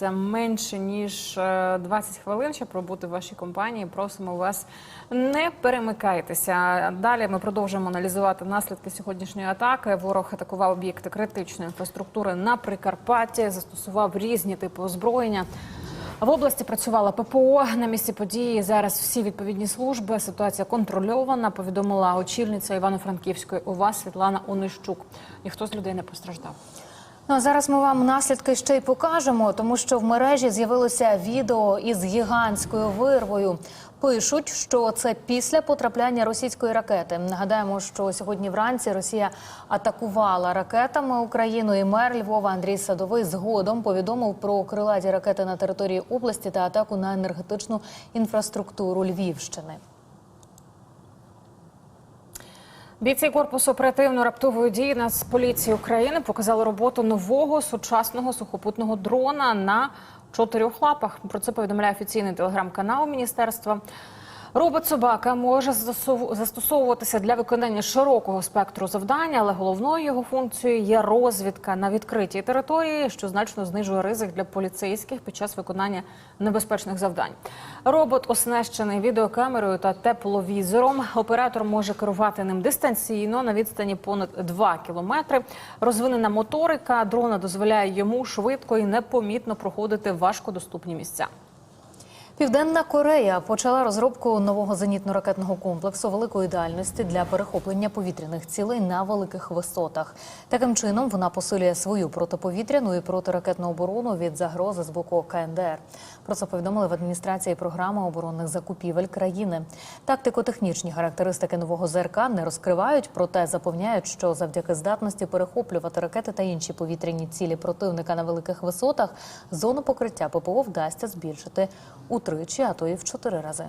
залишається менше ніж е, 20 хвилин, щоб пробути в вашій компанії. Просимо вас не перемикайтеся. Далі ми продовжуємо аналізувати наслідки сьогоднішньої атаки. Ворог атакував об'єкти критичної інфраструктури на Прикарпатті, застосував різні типи озброєння. В області працювала ППО на місці події. Зараз всі відповідні служби. Ситуація контрольована. Повідомила очільниця Івано-Франківської ОВА Світлана Онищук. Ніхто з людей не постраждав. Ну а зараз ми вам наслідки ще й покажемо, тому що в мережі з'явилося відео із гігантською вирвою. Пишуть, що це після потрапляння російської ракети. Нагадаємо, що сьогодні вранці Росія атакувала ракетами Україну. І мер Львова Андрій Садовий згодом повідомив про крилаті ракети на території області та атаку на енергетичну інфраструктуру Львівщини. Бійці корпусу оперативно-раптової дії Нацполіції України показали роботу нового сучасного сухопутного дрона на чотирьох лапах. Про це повідомляє офіційний телеграм-канал міністерства. Робот собака може застосов- застосовуватися для виконання широкого спектру завдань, але головною його функцією є розвідка на відкритій території, що значно знижує ризик для поліцейських під час виконання небезпечних завдань. Робот оснащений відеокамерою та тепловізором. Оператор може керувати ним дистанційно на відстані понад 2 кілометри. Розвинена моторика дрона дозволяє йому швидко і непомітно проходити важкодоступні місця. Південна Корея почала розробку нового зенітно-ракетного комплексу великої дальності для перехоплення повітряних цілей на великих висотах. Таким чином вона посилює свою протиповітряну і протиракетну оборону від загрози з боку КНДР. Про це повідомили в адміністрації програми оборонних закупівель країни. Тактико-технічні характеристики нового ЗРК не розкривають, проте запевняють, що завдяки здатності перехоплювати ракети та інші повітряні цілі противника на великих висотах зону покриття ППО вдасться збільшити утричі, а то і в чотири рази.